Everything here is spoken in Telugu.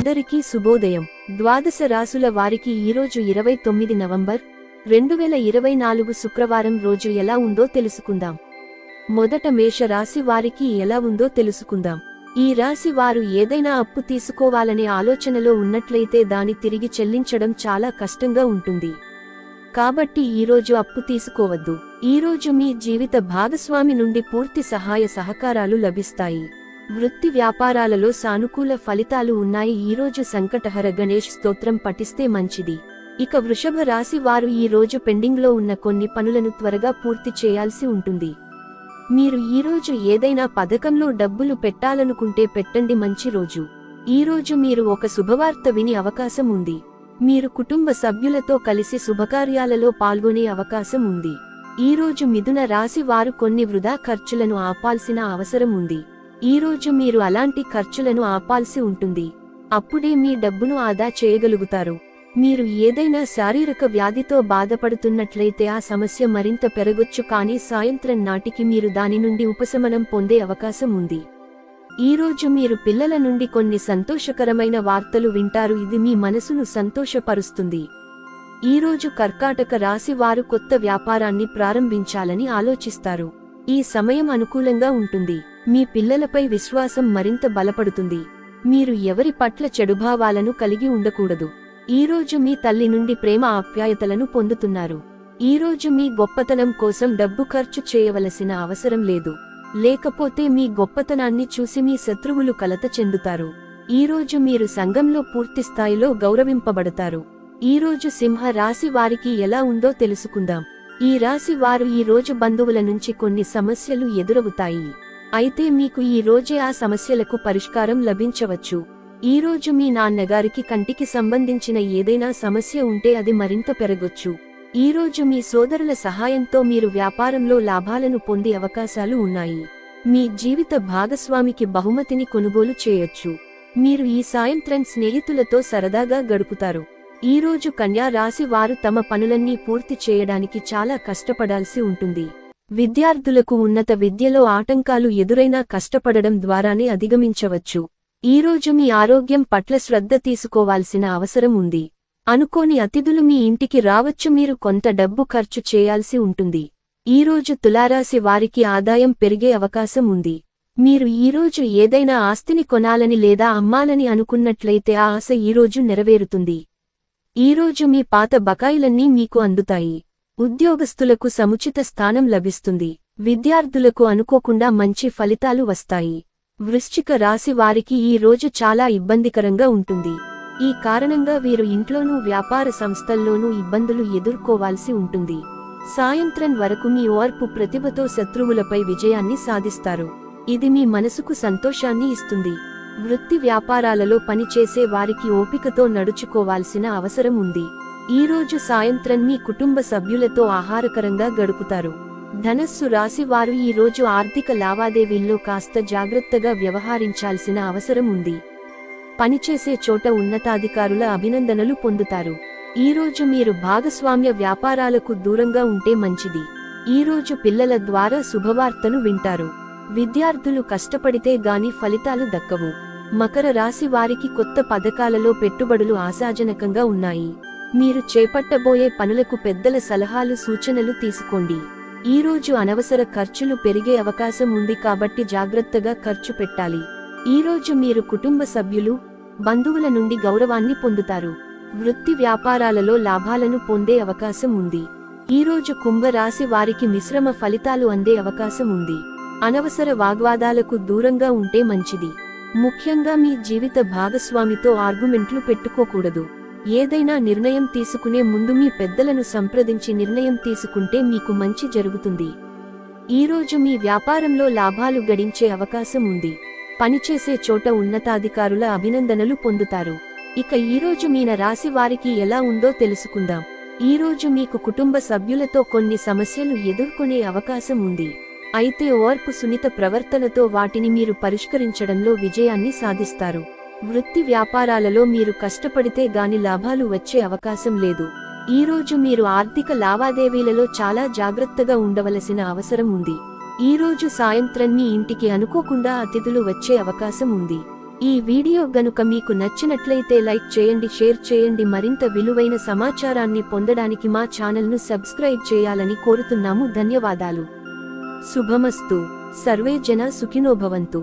అందరికీ శుభోదయం. ద్వాదశ రాసుల వారికి ఈరోజు ఇరవై తొమ్మిది నవంబర్ రెండు వేల ఇరవై నాలుగు శుక్రవారం రోజు ఎలా ఉందో తెలుసుకుందాం. మొదట మేష రాశి వారికి ఎలా ఉందో తెలుసుకుందాం. ఈ రాశి వారు ఏదైనా అప్పు తీసుకోవాలనే ఆలోచనలో ఉన్నట్లయితే దాని తిరిగి చెల్లించడం చాలా కష్టంగా ఉంటుంది. కాబట్టి ఈరోజు అప్పు తీసుకోవద్దు. ఈరోజు మీ జీవిత భాగస్వామి నుండి పూర్తి సహాయ సహకారాలు లభిస్తాయి. వృత్తి వ్యాపారాలలో సానుకూల ఫలితాలు ఉన్నాయి. ఈరోజు సంకటహర గణేష్ స్తోత్రం పఠిస్తే మంచిది. ఇక వృషభ రాశి వారు ఈ రోజు పెండింగ్లో ఉన్న కొన్ని పనులను త్వరగా పూర్తి చేయాల్సి ఉంటుంది. మీరు ఈరోజు ఏదైనా పథకంలో డబ్బులు పెట్టాలనుకుంటే పెట్టండి. మంచి రోజు. ఈరోజు మీరు ఒక శుభవార్త విని అవకాశం ఉంది. మీరు కుటుంబ సభ్యులతో కలిసి శుభకార్యాలలో పాల్గొనే అవకాశం ఉంది. ఈరోజు మిథున రాశి వారు కొన్ని వృధా ఖర్చులను ఆపాల్సిన అవసరం ఉంది. ఈరోజు మీరు అలాంటి ఖర్చులను ఆపాల్సి ఉంటుంది. అప్పుడే మీ డబ్బును ఆదా చేయగలుగుతారు. మీరు ఏదైనా శారీరక వ్యాధితో బాధపడుతున్నట్లయితే ఆ సమస్య మరింత పెరగొచ్చు కానీ సాయంత్రం నాటికి మీరు దాని నుండి ఉపశమనం పొందే అవకాశం ఉంది. ఈరోజు మీరు పిల్లల నుండి కొన్ని సంతోషకరమైన వార్తలు వింటారు. ఇది మీ మనసును సంతోషపరుస్తుంది. ఈరోజు కర్కాటక రాశి వారు కొత్త వ్యాపారాన్ని ప్రారంభించాలని ఆలోచిస్తారు. ఈ సమయం అనుకూలంగా ఉంటుంది. మీ పిల్లలపై విశ్వాసం మరింత బలపడుతుంది. మీరు ఎవరి పట్ల చెడుభావాలను కలిగి ఉండకూడదు. ఈరోజు మీ తల్లి నుండి ప్రేమ ఆప్యాయతలను పొందుతున్నారు. ఈరోజు మీ గొప్పతనం కోసం డబ్బు ఖర్చు చేయవలసిన అవసరం లేదు. లేకపోతే మీ గొప్పతనాన్ని చూసి మీ శత్రువులు కలత చెందుతారు. ఈరోజు మీరు సంఘంలో పూర్తి స్థాయిలో గౌరవింపబడతారు. ఈరోజు సింహ రాశి వారికి ఎలా ఉందో తెలుసుకుందాం. ఈ రాశి వారు ఈ రోజు బంధువుల నుంచి కొన్ని సమస్యలు ఎదురవుతాయి. అయితే మీకు ఈ రోజే ఆ సమస్యలకు పరిష్కారం లభించవచ్చు. ఈ రోజు మీ నాన్నగారికి కంటికి సంబంధించిన ఏదైనా సమస్య ఉంటే అది మరింత పెరగొచ్చు. ఈ రోజు మీ సోదరుల సహాయంతో మీరు వ్యాపారంలో లాభాలను పొందే అవకాశాలు ఉన్నాయి. మీ జీవిత భాగస్వామికి బహుమతిని కొనుగోలు చేయొచ్చు. మీరు ఈ సాయంత్రం స్నేహితులతో సరదాగా గడుపుతారు. ఈ రోజు కన్యా రాశి వారు తమ పనులన్నీ పూర్తి చేయడానికి చాలా కష్టపడాల్సి ఉంటుంది. విద్యార్థులకు ఉన్నత విద్యలో ఆటంకాలు ఎదురైనా కష్టపడడం ద్వారానే అధిగమించవచ్చు. ఈరోజు మీ ఆరోగ్యం పట్ల శ్రద్ధ తీసుకోవాల్సిన అవసరం ఉంది. అనుకోని అతిథులు మీ ఇంటికి రావచ్చు మీరు కొంత డబ్బు ఖర్చు చేయాల్సి ఉంటుంది. ఈరోజు తులారాశి వారికి ఆదాయం పెరిగే అవకాశం ఉంది. మీరు ఈరోజు ఏదైనా ఆస్తిని కొనాలని లేదా అమ్మాలని అనుకున్నట్లయితే ఆ ఆశ ఈరోజు నెరవేరుతుంది. ఈరోజు మీ పాత బకాయిలన్నీ మీకు అందుతాయి. ఉద్యోగస్తులకు సముచిత స్థానం లభిస్తుంది. విద్యార్థులకు అనుకోకుండా మంచి ఫలితాలు వస్తాయి. వృశ్చిక రాశి వారికి ఈ రోజు చాలా ఇబ్బందికరంగా ఉంటుంది. ఈ కారణంగా వీరు ఇంట్లోనూ వ్యాపార సంస్థల్లోనూ ఇబ్బందులు ఎదుర్కోవాల్సి ఉంటుంది. సాయంత్రం వరకు మీ ఓర్పు ప్రతిభతో శత్రువులపై విజయాన్ని సాధిస్తారు. ఇది మీ మనసుకు సంతోషాన్ని ఇస్తుంది. వృత్తి వ్యాపారాలలో పనిచేసే వారికి ఓపికతో నడుచుకోవాల్సిన అవసరం ఉంది. ఈ రోజు సాయంత్రం మీ కుటుంబ సభ్యులతో ఆహారకరంగా గడుపుతారు. ధనస్సు రాశి వారు ఈ రోజు ఆర్థిక లావాదేవీల్లో కాస్త జాగ్రత్తగా వ్యవహరించాల్సిన అవసరం ఉంది. పనిచేసే చోట ఉన్నతాధికారుల అభినందనలు పొందుతారు. ఈ రోజు మీరు భాగస్వామ్య వ్యాపారాలకు దూరంగా ఉంటే మంచిది. ఈ రోజు పిల్లల ద్వారా శుభవార్తను వింటారు. విద్యార్థులు కష్టపడితే గాని ఫలితాలు దక్కవు. మకర రాశి వారికి కొత్త పథకాలలో పెట్టుబడులు ఆశాజనకంగా ఉన్నాయి. మీరు చేపట్టబోయే పనులకు పెద్దల సలహాలు సూచనలు తీసుకోండి. ఈ రోజు అనవసర ఖర్చులు పెరిగే అవకాశం ఉంది కాబట్టి జాగ్రత్తగా ఖర్చు పెట్టాలి. ఈ రోజు మీరు కుటుంబ సభ్యులు బంధువుల నుండి గౌరవాన్ని పొందుతారు. వృత్తి వ్యాపారాలలో లాభాలను పొందే అవకాశం ఉంది. ఈ రోజు కుంభరాశి వారికి మిశ్రమ ఫలితాలు అందే అవకాశం ఉంది. అనవసర వాగ్వాదాలకు దూరంగా ఉంటే మంచిది. ముఖ్యంగా మీ జీవిత భాగస్వామితో ఆర్గ్యుమెంట్లు పెట్టుకోకూడదు. ఏదైనా నిర్ణయం తీసుకునే ముందు మీ పెద్దలను సంప్రదించి నిర్ణయం తీసుకుంటే మీకు మంచి జరుగుతుంది. ఈరోజు మీ వ్యాపారంలో లాభాలు గడించే అవకాశం ఉంది. పనిచేసే చోట ఉన్నతాధికారుల అభినందనలు పొందుతారు. ఇక ఈరోజు మీన రాశి వారికి ఎలా ఉందో తెలుసుకుందాం. ఈరోజు మీకు కుటుంబ సభ్యులతో కొన్ని సమస్యలు ఎదుర్కొనే అవకాశం ఉంది. అయితే ఓర్పు సున్నిత ప్రవర్తనతో వాటిని మీరు పరిష్కరించడంలో విజయాన్ని సాధిస్తారు. వృత్తి వ్యాపారాలలో మీరు కష్టపడితే గాని లాభాలు వచ్చే అవకాశం లేదు. ఈరోజు మీరు ఆర్థిక లావాదేవీలలో చాలా జాగ్రత్తగా ఉండవలసిన అవసరం ఉంది. ఈరోజు సాయంత్రం మీ ఇంటికి అనుకోకుండా అతిథులు వచ్చే అవకాశం ఉంది. ఈ వీడియో గనుక మీకు నచ్చినట్లయితే లైక్ చేయండి షేర్ చేయండి మరింత విలువైన సమాచారాన్ని పొందడానికి మా ఛానల్ను సబ్స్క్రైబ్ చేయాలని కోరుతున్నాము. ధన్యవాదాలు. శుభమస్తు. సర్వే జన సుఖినోభవంతు